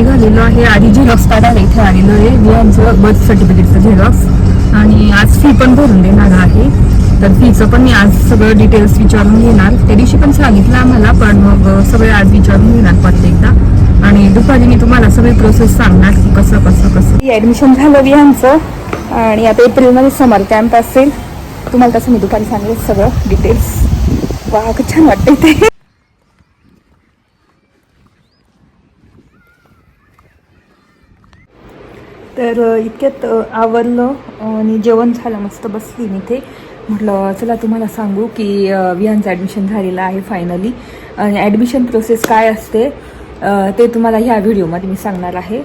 निघालेलो आहे. आधी झेरॉक्स काढायला इथे आलेलो आहे. मी आमचं बर्थ सर्टिफिकेटचं झेरॉक्स आणि आज फी पण भरून देणार आहे. तर फीचं पण मी आज सगळं डिटेल्स विचारून घेणार. त्या दिवशी पण सांगितलं आम्हाला पण मग सगळे आज विचारून घेणार प्रत्येकदा आणि दुपारी मी तुम्हाला सगळी प्रोसेस सांगणार की कसं कसं कसं. ऍडमिशन झालं वियांचं आणि आता एप्रिलमध्ये समर कॅम्प असेल. तुम्हाला तसं मी दुपारी सांगेल सगळं डिटेल्स वा छान वाटतं ते. तर इतक्यात आवरलं आणि जेवण झालं मस्त बसली मी ते म्हटलं चला तुम्हाला सांगू की वियांचं ॲडमिशन झालेलं आहे फायनली आणि ॲडमिशन प्रोसेस काय असते ते तुम्हाला ह्या व्हिडिओमध्ये मी सांगणार आहे.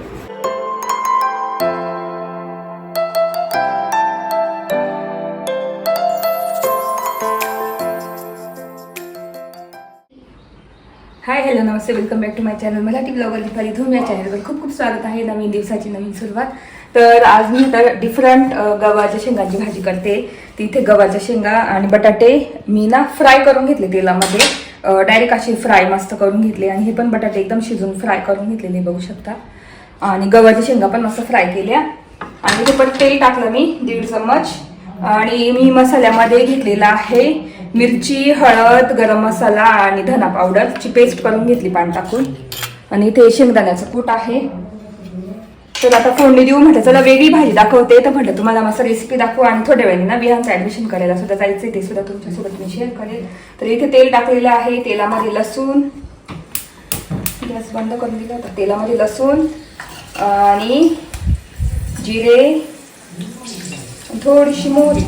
नमस्ते welcome back to my channel Marathi blogger Dipali Dhoom या चॅनलवर खूप खूप स्वागत आहे नवीन दिवसाची नवीन सुरुवात. तर आज मी आता डिफरंट गव्हाच्या शेंगाची भाजी करते. तिथे गव्हाच्या शेंगा आणि बटाटे मी ना फ्राय करून घेतले तेलामध्ये. डायरेक्ट असे फ्राय मस्त करून घेतले आणि हे पण बटाटे एकदम शिजून फ्राय करून घेतलेले बघू शकता. आणि गव्हाच्या शेंगा पण मस्त फ्राय केल्या. आणि ते पण तेल टाकलं मी दीड चम्मच. आणि मी मसाल्यामध्ये घेतलेला आहे मिरची हळद गरम मसाला आणि धना पावडरची पेस्ट करून घेतली पाणी टाकून. आणि इथे शेंगदाण्याचं कूट आहे. तर आता फोडणी देऊ म्हटलं चला वेगळी भाजी दाखवते. तर म्हटलं तुम्हाला मस्त रेसिपी दाखवू आणि थोड्या वेळाने ना विहांचं ऍडमिशन करायला सुद्धा जायचं ते सुद्धा तुमच्यासोबत मी शेअर करेल. तर इथे तेल टाकलेलं आहे तेलामध्ये लसूण. गॅस बंद करून दिला होता. तेलामध्ये लसूण आणि जिरे. थोडीशी मोहरी.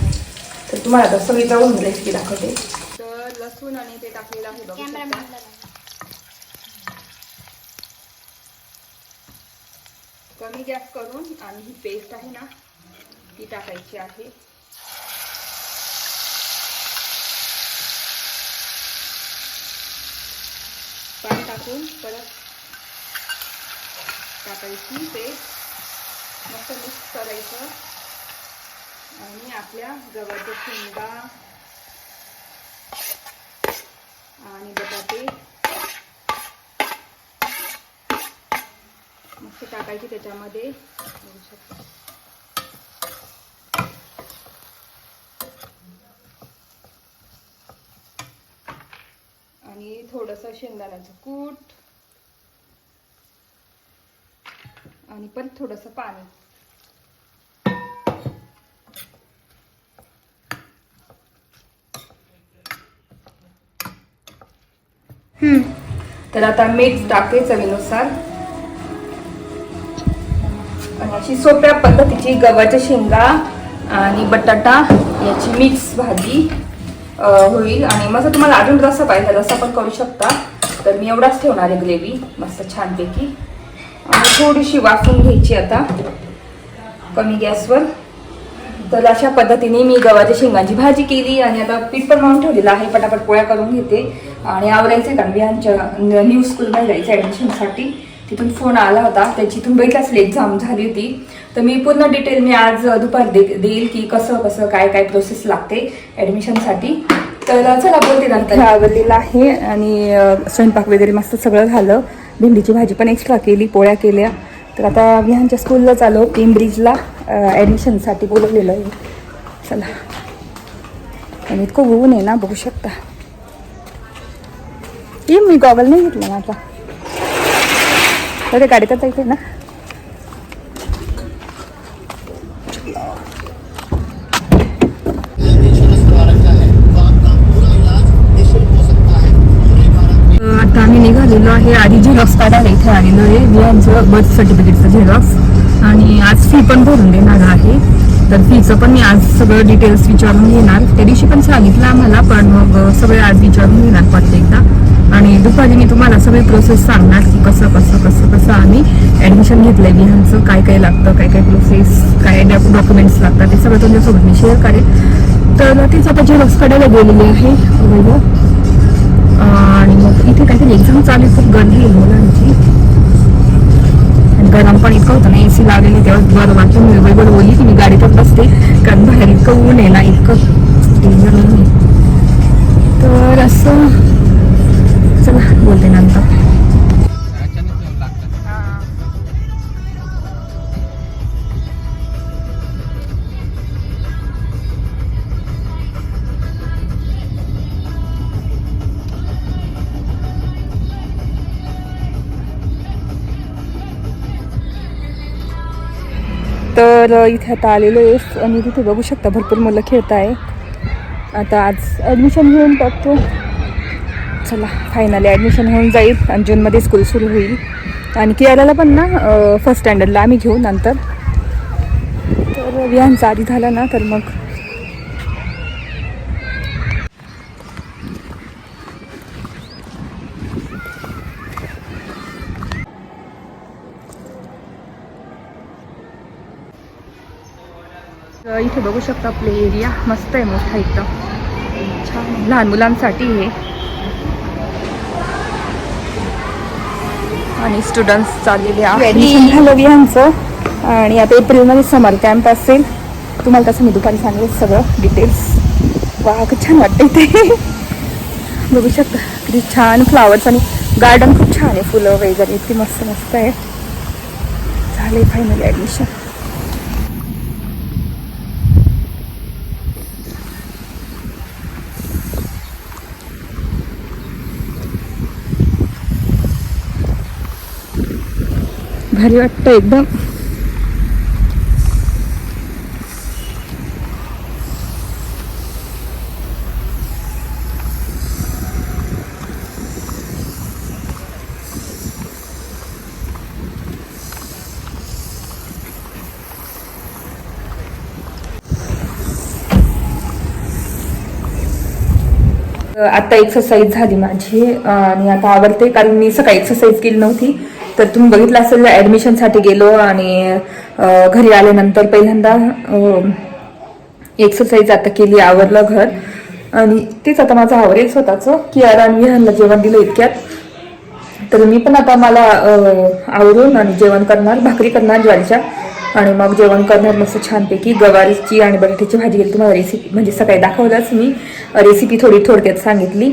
तर तुम्हाला आता सगळी जवळून रेसिपी दाखवते. तर लसूण आणि ते टाकलेलं आहे बघू. कमी गॅस करून आणि ही पेस्ट आहे ना ती टाकायची आहे. पाणी टाकून परत टाकायची पेस्ट मस्त मिक्स करायचं. आणि आपल्या गव्हाच्या शेंगा आणि बटाटे. मस्त टाकायचे त्याच्यामध्ये. आणि थोडंसं शेंगदाण्याचं कूट. आणि पण थोडंसं पाणी. तर आता मीठ टाकते चवीनुसार. आणि अशी सोप्या पद्धतीची गव्हाच्या शेंगा आणि बटाटा याची मिक्स भाजी होईल. आणि मस्त तुम्हाला अजून रस्सा पाहिजे रस्सा पण करू शकता. तर मी एवढाच ठेवणार आहे ग्रेव्ही मस्त छानपैकी. आणि थोडीशी वाफून घ्यायची आता कमी गॅसवर. तर अशा पद्धतीने मी गव्हाच्या शेंगांची भाजी केली आणि आता पीठ पण मावून ठेवलेलं आहे. पटापट पोळ्या करून घेते. आणि आवरायचे कारण विहानच्या न्यू स्कूलमध्ये जायचं ॲडमिशनसाठी तिथून फोन आला होता. त्याची तुम्ही असली एक्झाम झाली होती. तर मी पूर्ण डिटेल मी आज दुपार दे देईल की कसं कसं काय काय प्रोसेस लागते ॲडमिशनसाठी तर चला बोलते नंतर. आवडलेलं आहे. आणि स्वयंपाक वगैरे मस्त सगळं झालं. भेंडीची भाजी पण एक्स्ट्रा केली पोळ्या केल्या. तर आता विहानच्या स्कूललाच आलो केम्ब्रिजला ॲडमिशनसाठी बोलवलेलं आहे. चला. आणि इतकं ऊन आहे ना बघू शकता. ये मी गॉगल नाही घेतला माझा तर ते गाडीतच ऐकते ना? आलेलो आहे. आधी झेरॉक्स काढायला इथे आलेलो आहे. विहानचं बर्थ सर्टिफिकेटचं झेरॉक्स आणि आज फी पण भरून देणार आहे. तर फीचं पण मी आज सगळं डिटेल्स विचारून घेणार. त्या दिवशी पण सांगितलं आम्हाला पण मग सगळे आज विचारून घेणार प्रत्येकदा आणि दुपारी मी तुम्हाला सगळी प्रोसेस सांगणार की कसं कसं कसं कसं आम्ही ॲडमिशन घेतलंय विहानचं काय काय लागतं काय काय प्रोसेस काय डॉक्युमेंट्स लागतात ते सगळं तुमच्यासोबत मी शेअर करेल तर तीच आता झेरॉक्स काढायला गेलेली आहे. बघा. आणि मग इथे काहीतरी एक्झाम चालू आहे, खूप गर्दी आहे मुलांची. आणि गरम पण इतकं होतं ना ए सी लावलेली तेव्हा बरं वाटतं मी बरोबर बोलली की मी गाडीतच बसते कारण बाहेर इतकं ऊन आहे ना इतकं डेंजर ऊन आहे तर असं चला बोलते नंतर. तर इथे आता आलेलो आहे आणि तिथे बघू शकता भरपूर मुलं खेळत आहे. आता आज ॲडमिशन घेऊन टाकतो चला फायनली ॲडमिशन होऊन जाईल आणि जूनमध्ये स्कूल सुरू होईल. आणि कियाराला पण ना फर्स्ट स्टँडर्डला आम्ही घेऊ नंतर. तर विहांचा आधी झाला ना तर मग इथे बघू शकता आपले एरिया मस्त आहे मोठा एकदम. छान. लहान मुलांसाठी हे. आणि स्टुडंट्स चाललेले आहे ॲडमिशन झालं विहांचं आणि आता एप्रिलमध्ये समर कॅम्प असेल. तुम्हाला तसं मी दुपारी सांगेल सगळं डिटेल्स वा खूप छान वाटतं इथे बघू शकता किती छान फ्लावर्स आणि गार्डन खूप छान आहे फुलं वगैरे. इतकी मस्त मस्त आहे. झाले फायनली ॲडमिशन भारी वाटतं एकदम. आता एक्सरसाइज झाली माझी. आणि आता आवडते कारण मी सकाळी एक्सरसाइज केली नव्हती. तर तुम्ही बघितलं असेल ॲडमिशनसाठी गेलो आणि घरी आल्यानंतर पहिल्यांदा एक्सरसाइज आता केली आवरलं घर. आणि तेच आता माझं आवरेल स्वतःचं की आणि विहानला जेवण दिलं इतक्यात. तर मी पण आता मला आवरून आणि जेवण करणार भाकरी करणार ज्वारीच्या. आणि मग जेवण करणार मस्त छानपैकी गवारीची आणि बटाट्याची भाजी केली. तुम्हाला रेसिपी म्हणजे सकाळी दाखवलंच मी. रेसिपी थोडी थोडक्यात सांगितली.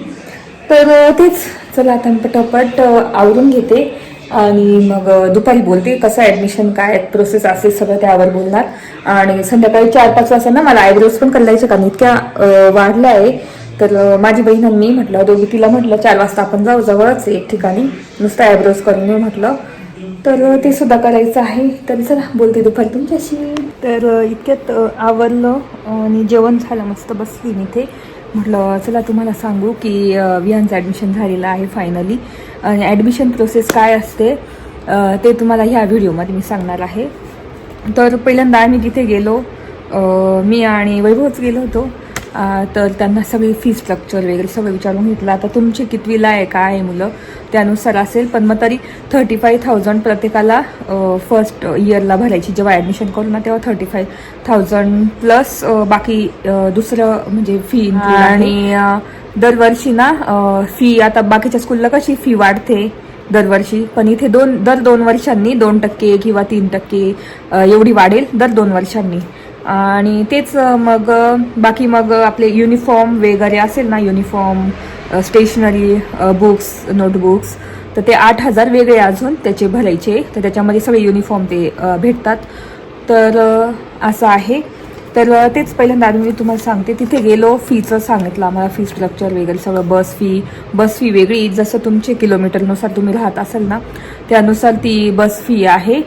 तर तेच. चला आता मी पटापट आवरून घेते. आणि मग दुपारी बोलते कसं ॲडमिशन काय प्रोसेस असेल सगळं त्यावर बोलणार. आणि संध्याकाळी चार पाच वाजता ना मला आयब्रोज पण करायचे कारण इतक्या वाढल्या. आहे तर माझी बहीण आणि मी म्हटलं दोघी तिला म्हटलं चार वाजता आपण जाऊ जवळच एक ठिकाणी. नुसतं आयब्रोज करून येऊ म्हटलं. तर ते सुद्धा करायचं आहे. तर चला बोलते दुपारी तुमच्याशी. तर इतक्यात आवरलं आणि जेवण झालं मस्त बसली मी इथे. म्हटलं चला तुम्हाला सांगू की वियांचं ॲडमिशन झालेलं आहे फायनली आणि ॲडमिशन प्रोसेस काय असते ते तुम्हाला ह्या व्हिडिओमध्ये मी सांगणार आहे. तर पहिल्यांदा आम्ही तिथे गेलो मी आणि वैभवच गेलो होतो. तर त्यांना सगळी फी स्ट्रक्चर वगैरे सगळं विचारून घेतलं. आता तुमची कितवीला आहे काय आहे मुलं? त्यानुसार असेल पण मग तरी थर्टी फाय थाउजंड प्रत्येकाला फर्स्ट इयरला भरायची. जेव्हा ॲडमिशन करू ना तेव्हा थर्टी फाय थाउजंड प्लस बाकी दुसरं म्हणजे फी आणि दरवर्षी ना फी आता बाकीच्या स्कूलला कशी फी वाढते दरवर्षी? पण इथे दोन दर दोन वर्षांनी दोन टक्के किंवा तीन टक्के एवढी वाढेल दर दोन वर्षांनी. आणि तेच मग बाकी मग आपले युनिफॉर्म वगैरे असेल ना युनिफॉर्म स्टेशनरी बुक्स नोटबुक्स तर ते आठ हजार वेगळे अजून त्याचे भरायचे. तर त्याच्यामध्ये सगळे युनिफॉर्म ते भेटतात. तर असं आहे. तर तेच पहिल्यांदा मी तुम्हाला सांगते तिथे गेलो फीचं सांगितलं आम्हाला फी स्ट्रक्चर वगैरे सगळं बस फी बस फी वेगळी. जसं तुमचे किलोमीटरनुसार तुम्ही राहत असाल ना त्यानुसार ती बस फी आहे.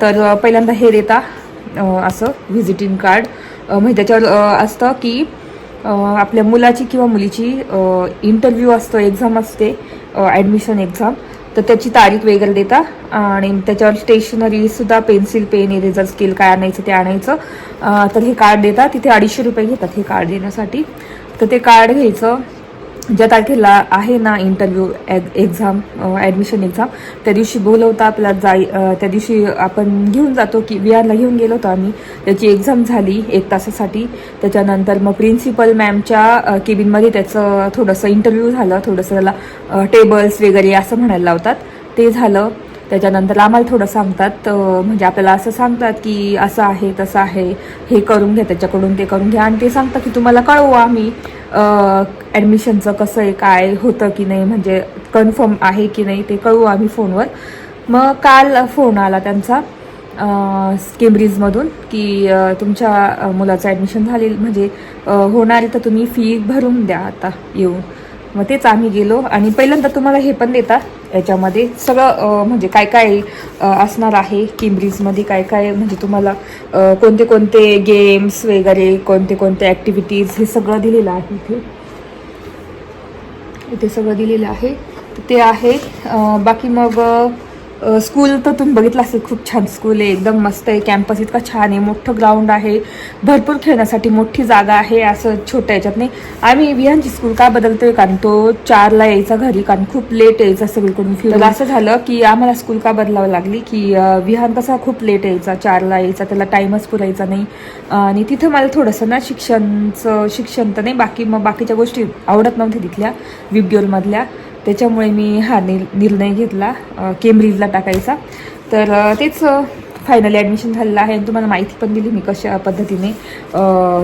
तर पहिल्यांदा हे देता. असं व्हिजिटिंग कार्ड म्हणजे त्याच्यावर असतं की आपल्या मुलाची किंवा मुलीची इंटरव्ह्यू असतो एक्झाम असते ॲडमिशन एक्झाम तर त्याची तारीख वगैरे देता आणि त्याच्यावर स्टेशनरीसुद्धा पेन्सिल पेन इरेझर स्केल काय आणायचं ते आणायचं. तर हे कार्ड देतात तिथे अडीचशे रुपये घेतात हे कार्ड देण्यासाठी. तर ते कार्ड घ्यायचं. ज्या तारखेला आहे ना इंटरव्ह्यू एक्झाम ॲडमिशन एक्झाम त्या दिवशी बोलवता आपल्याला जाई त्या दिवशी आपण घेऊन जातो की बिहारला घेऊन गेलो होतो आम्ही. त्याची एक्झाम झाली एक तासासाठी. त्याच्यानंतर मग प्रिन्सिपल मॅमच्या केबिनमध्ये त्याचं थोडंसं इंटरव्ह्यू झालं. थोडंसं त्याला टेबल्स वगैरे असं म्हणायला लावतात. ते झालं. त्याच्यानंतर आम्हाला थोडं सांगतात म्हणजे आपल्याला असं सांगतात की असं आहे तसं आहे. हे करून घ्या त्याच्याकडून ते करून घ्या. आणि ते सांगतात की तुम्हाला कळवू आम्ही. ॲडमिशनचं कसं आहे काय होतं की नाही म्हणजे कन्फर्म आहे की नाही ते कळवू आम्ही फोनवर. मग काल फोन आला त्यांचा केम्ब्रिजमधून की तुमच्या मुलाचं ॲडमिशन झाले म्हणजे होणार आहे तर तुम्ही फी भरून द्या आता येऊन. मग तेच आम्ही गेलो. आणि पहिल्यांदा तुम्हाला हे पण देतात. याच्यामध्ये सगळं म्हणजे काय काय असणार आहे? केम्ब्रिजमध्ये काय काय म्हणजे तुम्हाला कोणते कोणते गेम्स वगैरे कोणते कोणते ॲक्टिव्हिटीज हे सगळं दिलेलं आहे इथे. इथे सगळं दिलेलं आहे. ते आहे बाकी मग स्कूल तर तुम्ही बघितलं असेल खूप छान स्कूल आहे एकदम मस्त आहे कॅम्पस इतका छान आहे मोठं ग्राउंड आहे भरपूर खेळण्यासाठी मोठी जागा आहे असं छोट्या याच्यात नाही. आम्ही विहानची स्कूल का बदलतोय? कारण तो चारला यायचा घरी कारण खूप लेट यायचा सगळीकडून फिरून. असं झालं की आम्हाला स्कूल का बदलावं लागली की विहान कसा खूप लेट यायचा चारला यायचा त्याला टाईमच पुरायचा नाही. आणि तिथं मला थोडंसं ना शिक्षणचं शिक्षण तर नाही बाकी मग बाकीच्या गोष्टी आवडत नव्हत्या तिथल्या विबग्योलमधल्या त्याच्यामुळे मी हा नि निर्णय घेतला केम्ब्रिजला टाकायचा. तर तेच फायनली ॲडमिशन झालेलं आहे. आणि तुम्हाला माहिती पण दिली मी कशा पद्धतीने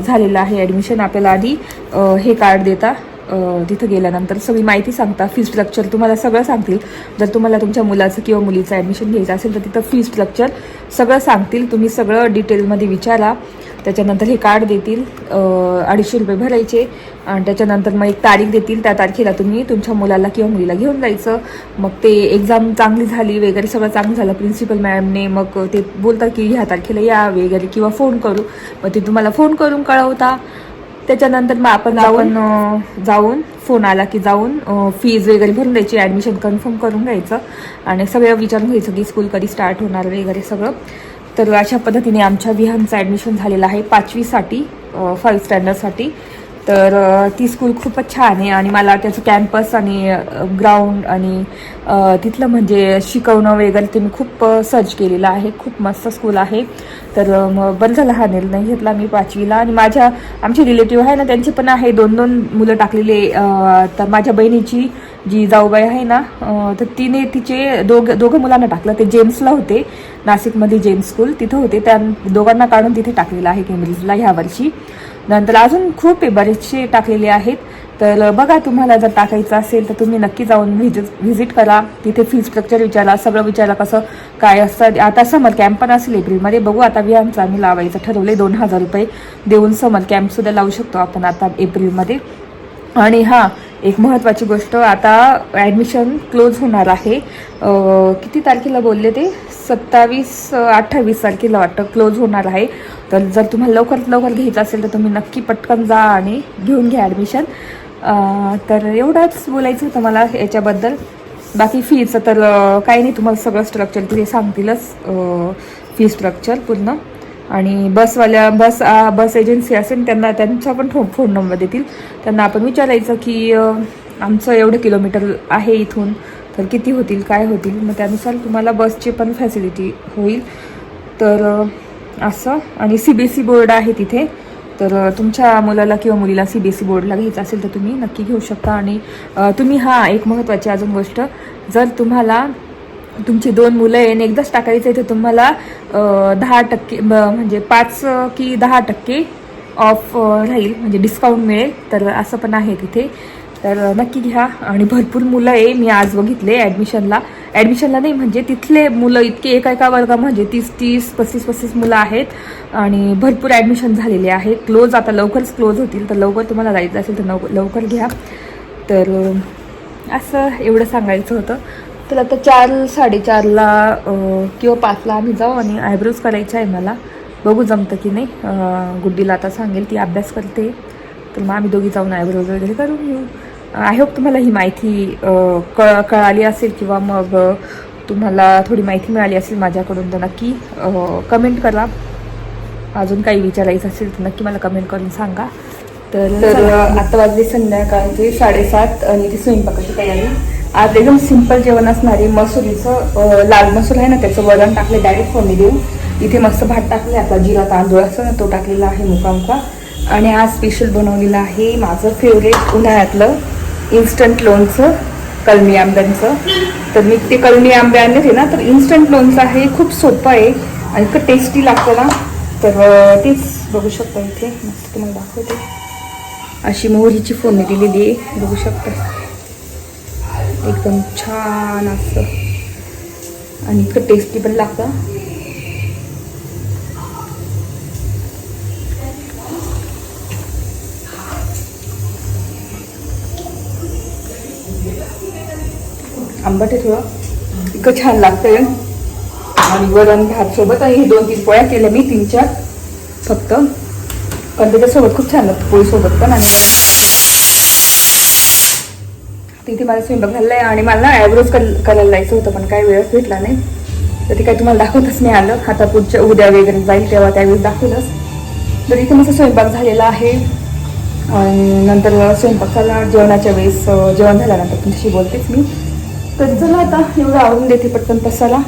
झालेलं आहे ॲडमिशन आपल्याला आधी हे कार्ड देता तिथं गेल्यानंतर सगळी माहिती सांगता. फी स्ट्रक्चर तुम्हाला सगळं सांगतील. जर तुम्हाला तुमच्या मुलाचं किंवा मुलीचं ॲडमिशन घ्यायचं असेल तर तिथं फी स्ट्रक्चर सगळं सांगतील. तुम्ही सगळं डिटेलमध्ये विचारा. त्याच्यानंतर हे कार्ड देतील अडीचशे रुपये भरायचे. आणि त्याच्यानंतर मग एक तारीख देतील. त्या तारखेला तुम्ही तुमच्या मुलाला किंवा मुलीला घेऊन जायचं. मग ते एक्झाम चांगली झाली वगैरे सगळं चांगलं झालं. प्रिन्सिपल मॅमने मग ते बोलतात की ह्या तारखेला या वगैरे किंवा फोन करू. मग ते तुम्हाला फोन करून कळवता. त्याच्यानंतर मग आपण जाऊन जाऊन फोन आला की जाऊन फीज वगैरे भरून द्यायची. ॲडमिशन कन्फर्म करून घ्यायचं. आणि सगळं विचारून घ्यायचं की स्कूल कधी स्टार्ट होणार वगैरे सगळं. तर अशा पद्धतीने आमच्या विहानचं ॲडमिशन झालेलं आहे. पाचवीसाठी फाईव्ह स्टँडर्डसाठी तर ती स्कूल खूपच छान आहे आणि मला त्याचं कॅम्पस आणि ग्राउंड आणि तिथलं म्हणजे शिकवणं वगैरे ते मी खूप सर्च केलेलं आहे. खूप मस्त स्कूल आहे. तर मग बरं झालं हा निर्णय घेतला मी पाचवीला आणि माझ्या आमचे रिलेटिव्ह आहे ना त्यांचे पण आहे. दोन दोन मुलं टाकलेले तर माझ्या बहिणीची जी जाऊबाई आहे ना तर तिने तिचे दोघ दोघं मुलांना टाकलं. ते जेम्सला होते नाशिकमध्ये जेम्स स्कूल तिथं होते. त्या दोघांना काढून तिथे टाकलेलं आहे केम्ब्रिजला ह्या वर्षी. नंतर अजून खूप बरेचसे टाकलेले आहेत. तर बघा तुम्हाला जर टाकायचं असेल तर तुम्ही नक्की जाऊन व्हिजिट व्हिजिट करा. तिथे फी स्ट्रक्चर विचारा सगळं विचारा कसं काय असतं. आता समर कॅम्प पण असेल एप्रिलमध्ये. बघू आता विहानचं आम्ही लावायचं ठरवले दोन हजार रुपये देऊन समर कॅम्पसुद्धा लावू शकतो आपण आता एप्रिलमध्ये. आणि हां एक महत्त्वाची गोष्ट आता ॲडमिशन क्लोज होणार आहे. किती तारखेला बोलले ते? सत्तावीस अठ्ठावीस तारखेला वाटतं क्लोज होणार आहे. तर जर तुम्हाला लवकरात लवकर घ्यायचं असेल तर तुम्ही नक्की पटकन जा आणि घेऊन घ्या ॲडमिशन तर एवढंच बोलायचं होतं मला याच्याबद्दल. बाकी फीचं तर काही नाही तुम्हाला सगळं स्ट्रक्चर तिथे सांगतीलच. फी स्ट्रक्चर पूर्ण. आणि बसवाल्या बस आ, बस एजन्सी असेल त्यांना त्यांचा पण फो फोन नंबर देतील. त्यांना आपण विचारायचं की आमचं एवढं किलोमीटर आहे इथून तर किती होतील काय होतील? मग त्यानुसार तुम्हाला बसची पण फॅसिलिटी होईल. तर असं. आणि C B S C board आहे तिथे. तर तुमच्या मुलाला किंवा मुलीला सी बी एस सी बोर्डला घ्यायचं असेल तर तुम्ही नक्की घेऊ शकता. आणि तुम्ही हा एक महत्त्वाची अजून गोष्ट जर तुम्हाला तुमची दोन मुलं आहे आणि एकदाच टाकायचं आहे तर तुम्हाला दहा टक्के ब- म्हणजे पाच की दहा टक्के ऑफ राहील. म्हणजे डिस्काउंट मिळेल. तर असं पण आहे तिथे. तर नक्की घ्या. आणि भरपूर मुलं आहे. मी आज बघितले ॲडमिशनला ॲडमिशनला नाही म्हणजे तिथले मुलं इतके एका एका वर्गा म्हणजे तीस तीस पस्तीस पस्तीस मुलं आहेत. आणि भरपूर ॲडमिशन झालेले आहे क्लोज आता लवकरच क्लोज होतील. तर लवकर तुम्हाला जायचं असेल तर लवकर लवकर घ्या. तर असं एवढं सांगायचं होतं. तर आता चार साडेचारला किंवा पाचला आम्ही जाऊ आणि आयब्रोज करायचं आहे मला. बघू जमतं की नाही. गुड्डीला आता सांगेल ती अभ्यास करते. तर मग आम्ही दोघी जाऊन आयब्रोज वगैरे करून घेऊ. आय होप तुम्हाला ही माहिती कळ कळाली असेल किंवा मग तुम्हाला थोडी माहिती मिळाली असेल माझ्याकडून तर नक्की कमेंट करा. अजून काही विचारायचं असेल तर नक्की मला कमेंट करून सांगा. तर तर आता वाजले संध्याकाळचे साडेसात आणि ती स्वयंपाकाची तयारी. आज एकदम सिंपल जेवण असणार आहे मसुरीचं लाल मसूर आहे ना त्याचं वरण टाकले डायरेक्ट फोडणी देऊन. इथे मस्त भात टाकले आपला जिरा तांदूळ असतो ना तो टाकलेला आहे मुका मुका आणि आज स्पेशल बनवलेलं आहे माझं फेवरेट उन्हाळ्यातलं इन्स्टंट लोणचं कलमी आंब्यांचं. तर मी ते कलमी आंबे आणले ना तर इन्स्टंट लोणचं आहे खूप सोपं आहे आणि इतकं टेस्टी लागतं ना. तर तेच बघू शकता इथे. मस्त तुम्हाला दाखवते. अशी मोहरीची फोडणी दिलेली आहे बघू शकता. एकदम छान असतं आणि इतकं टेस्टी पण लागतं. आंबट आहे थोडं इतकं छान लागतंय. आणि वरण भात सोबत आणि दोन तीन पोळ्या केल्या मी तीन चार. फक्त. पण त्याच्यासोबत खूप छान लागतं पोळीसोबत पण आणि तिथे मला स्वयंपाक झालेला आहे आणि मला ना कल करायला जायचं होतं पण काही वेळच भेटला नाही. तर ते काय तुम्हाला दाखवतच नाही आलं. आता पुढच्या उद्या वगैरे जाईल तेव्हा त्यावेळेस दाखवलंच. तर इथे माझा स्वयंपाक झालेला आहे. आणि नंतर स्वयंपाक झाला. जेवणाच्या वेळेस जेवण झाल्यानंतर तुमच्याशी बोलतेच मी. तर चला आता एवढं आवडून देते पटकन पसाला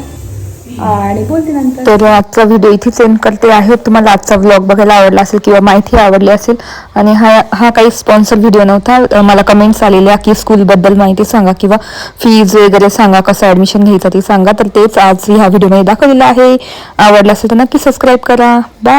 आणि बोलते नंतर. तर आजचा व्हिडिओ इथेच एंड करते आहे. तुम्हाला आजचा व्लॉग बघायला आवडला असेल किंवा माहिती आवडली असेल आणि हा हा काही स्पॉन्सर व्हिडिओ नव्हता. मला कमेंट्स आलेल्या की स्कूलबद्दल माहिती सांगा किंवा फीज वगैरे सांगा कसं ॲडमिशन घ्यायचं ते सांगा. तर तेच आज ह्या व्हिडिओमध्ये दाखवलेलं आहे. आवडलं असेल तर नक्की सबस्क्राईब करा. बाय